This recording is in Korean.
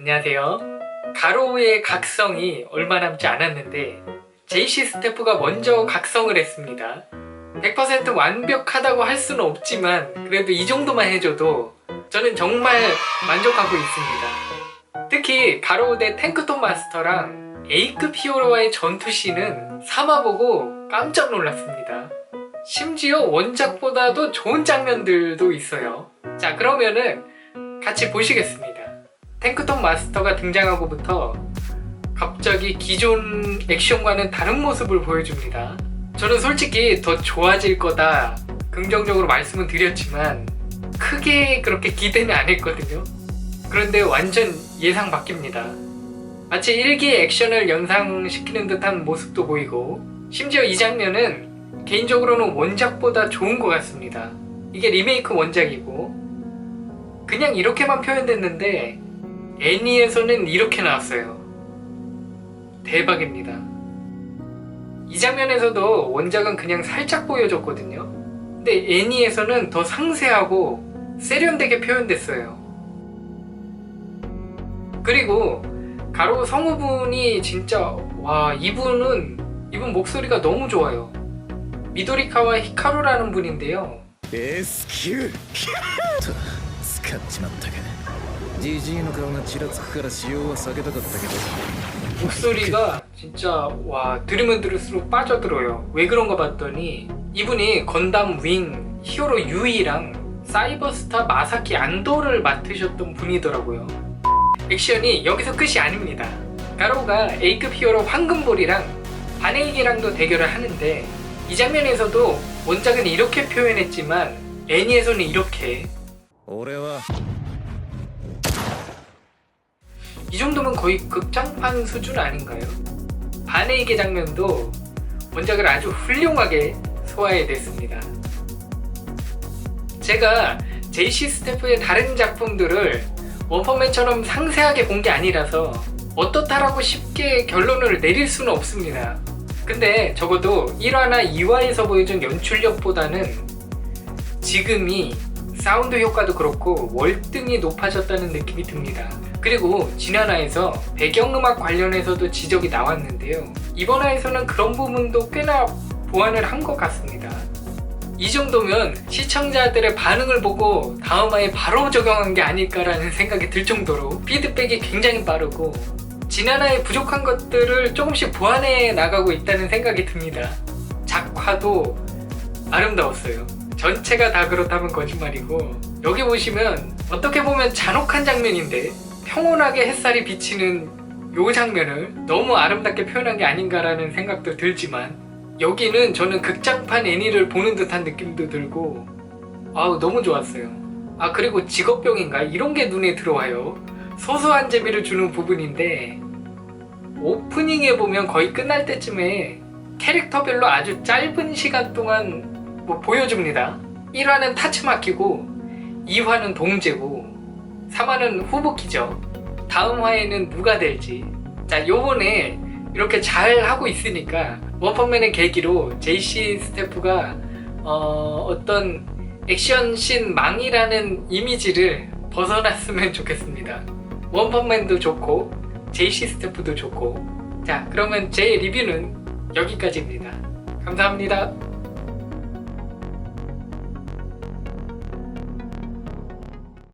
안녕하세요. 가로의 각성이 얼마 남지 않았는데 JC 스태프가 먼저 각성을 했습니다. 100% 완벽하다고 할 수는 없지만 그래도 이 정도만 해줘도 저는 정말 만족하고 있습니다. 특히 가로우 대 탱크톱 마스터랑 A급 히어로와의 전투씬은 삼아보고 깜짝 놀랐습니다. 심지어 원작보다도 좋은 장면들도 있어요. 자, 그러면은 같이 보시겠습니다. 탱크톱 마스터가 등장하고부터 갑자기 기존 액션과는 다른 모습을 보여줍니다. 저는 솔직히 더 좋아질 거다 긍정적으로 말씀은 드렸지만 크게 그렇게 기대는 안 했거든요. 그런데 완전 예상 바뀝니다. 마치 일기의 액션을 연상시키는 듯한 모습도 보이고 심지어 이 장면은 개인적으로는 원작보다 좋은 것 같습니다. 이게 리메이크 원작이고 그냥 이렇게만 표현됐는데 애니에서는 이렇게 나왔어요. 대박입니다. 이 장면에서도 원작은 그냥 살짝 보여줬거든요. 근데 애니에서는 더 상세하고 세련되게 표현됐어요. 그리고 가로 성우분이 진짜 와 이분은 이분 목소리가 너무 좋아요. 미도리카와 히카루라는 분인데요. 에스큐 스카치만타게 ったかジジイの顔がちらつくから使用は避けたかったけど 목소리가 진짜 와 들으면 들을수록 빠져들어요. 왜 그런가 봤더니 이분이 건담 윙 히어로 유이랑 사이버스타 마사키 안도를 맡으셨던 분이더라고요. 액션이 여기서 끝이 아닙니다. 가로가 A급 히어로 황금볼이랑 바네이기랑도 대결을 하는데 이 장면에서도 원작은 이렇게 표현했지만 애니에서는 이렇게 俺は 이 정도면 거의 극장판 수준 아닌가요? 바네이게 장면도 원작을 아주 훌륭하게 소화해냈습니다. 제가 JC 스태프의 다른 작품들을 원펀맨처럼 상세하게 본 게 아니라서 어떻다라고 쉽게 결론을 내릴 수는 없습니다. 근데 적어도 1화나 2화에서 보여준 연출력보다는 지금이 사운드 효과도 그렇고 월등히 높아졌다는 느낌이 듭니다. 그리고 지난 화에서 배경음악 관련해서도 지적이 나왔는데요. 이번 화에서는 그런 부분도 꽤나 보완을 한 것 같습니다. 이 정도면 시청자들의 반응을 보고 다음 화에 바로 적용한 게 아닐까라는 생각이 들 정도로 피드백이 굉장히 빠르고 지난화에 부족한 것들을 조금씩 보완해 나가고 있다는 생각이 듭니다. 작화도 아름다웠어요. 전체가 다 그렇다면 거짓말이고 여기 보시면 어떻게 보면 잔혹한 장면인데 평온하게 햇살이 비치는 요 장면을 너무 아름답게 표현한 게 아닌가라는 생각도 들지만 여기는 저는 극장판 애니를 보는 듯한 느낌도 들고 아우 너무 좋았어요. 아 그리고 직업병인가 이런 게 눈에 들어와요. 소소한 재미를 주는 부분인데 오프닝에 보면 거의 끝날 때쯤에 캐릭터별로 아주 짧은 시간 동안 뭐 보여줍니다. 1화는 타츠마키고 2화는 동제고 3화는 후보키죠. 다음 화에는 누가 될지. 자, 요번에 이렇게 잘 하고 있으니까 원펀맨의 계기로 JC 스태프가 어, 어떤 액션씬 망이라는 이미지를 벗어났으면 좋겠습니다. 원펀맨도 좋고 JC 스태프도 좋고 자 그러면 제 리뷰는 여기까지입니다. 감사합니다.